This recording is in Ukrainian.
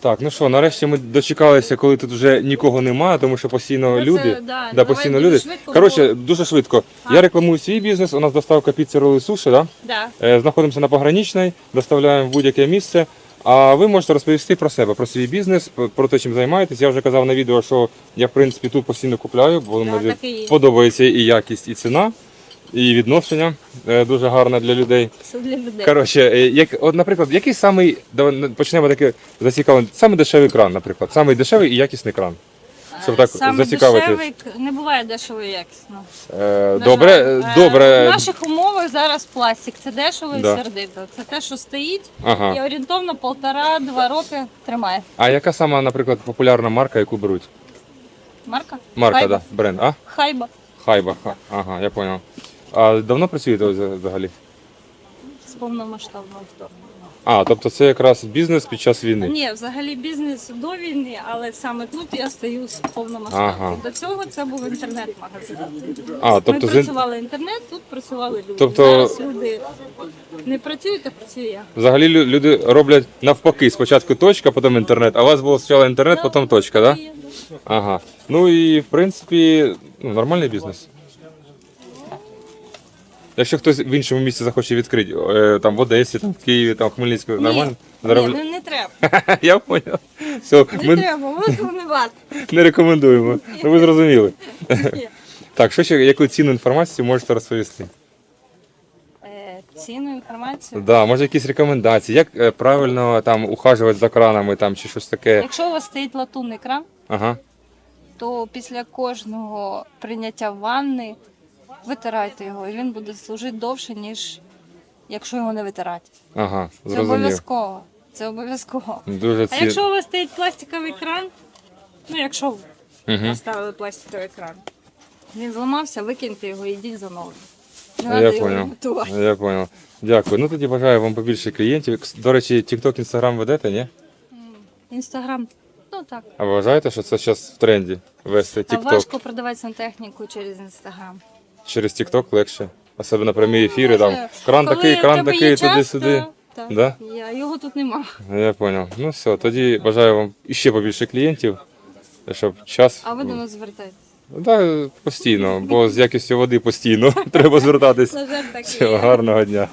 Так, ну що, нарешті ми дочекалися, коли тут вже нікого немає, тому що постійно Ну, це, люди. да, да, давай постійно дуже люди. швидко, Коротше, дуже швидко. Я рекламую свій бізнес. У нас доставка піци роли суші, да? Да. Е, Знаходимося на пограничній, доставляємо в будь-яке місце. А ви можете розповісти про себе, про свій бізнес, п- про те, чим займаєтесь. Я вже казав на відео, що я в принципі тут постійно купляю, бо Да, мені так і є. подобається і якість, і ціна, і відношення е, дуже гарне для людей. Все для людей. Коротше, е, як, от, наприклад, який самий, давай, ну, почнемо таке зацікавлений, самий дешевий кран, наприклад, самий дешевий і якісний кран. Щоб так Саме зацікавити. дешевий не буває дешево і якісно. Е, добре, е, Е, добре. В наших умовах зараз пластик. Це дешево і Да. сердито. Це те, що стоїть, Ага. і орієнтовно полтора-два роки тримає. А яка сама, наприклад, популярна марка, яку беруть? Марка? Марка, Хайба. да, бренд. А? Хайба. Хайба. Ха. Ага, я понял. А давно працюєте взагалі? З повномасштабного вторгнення. А, тобто це якраз бізнес під час війни. Ні, взагалі бізнес до війни, але саме тут я стою з повномасштабного. Ага. До цього це був інтернет-магазин. А, Ми тобто з працювали інтернет, тут працювали люди. Тобто- Зараз люди не працюють, а працюю я. взагалі лю- люди роблять навпаки, спочатку точка, потім інтернет. А у вас було спочатку інтернет, потім точка, так? Да? І- Ага. Ну і в принципі, ну, нормальний бізнес. Якщо хтось в іншому місці захоче відкрити, е, там в Одесі, там в Києві, там в Хмельницьку, нормально? Ні, ну не треба. Я поняв. Все, Не ми треба, воно не варто. не рекомендуємо. Ну, ви зрозуміли. Ні. Так, що ще, яку цінну інформацію можете розповісти? Е, Цінну інформацію. Да, може якісь рекомендації, як е, правильно там ухажувати за кранами там, чи щось таке. Якщо у вас стоїть латунний кран, Ага. то після кожного прийняття ванни витирайте його, і він буде служити довше, ніж якщо його не витирати. Ага, Це зрозумів. обов'язково. Це обов'язково. Дуже А ці... якщо у вас стоїть пластиковий кран, ну якщо ви Угу. поставили пластиковий кран, він зламався, викиньте його і йдіть за новим. Не Я його понял. ремонтувати. Я понял. Дякую. Ну тоді бажаю вам побільше клієнтів. До речі, TikTok, Instagram ведете, ні? Інстаграм, ну так. А ви вважаєте, що це зараз в тренді вести А TikTok? важко продавати сантехніку через інстаграм. Через TikTok легше. Особливо прямі ефіри, там кран коли такий, в кран тебе такий, є час, туди-сюди. то- так. Да? Я, його тут нема. Я зрозумів. Ну все, тоді бажаю вам іще побільше клієнтів, щоб час. А ви до нас звертаєтесь. Да, постійно, бо з якістю води постійно треба звертатись. На жаль, так і Всього є. гарного дня.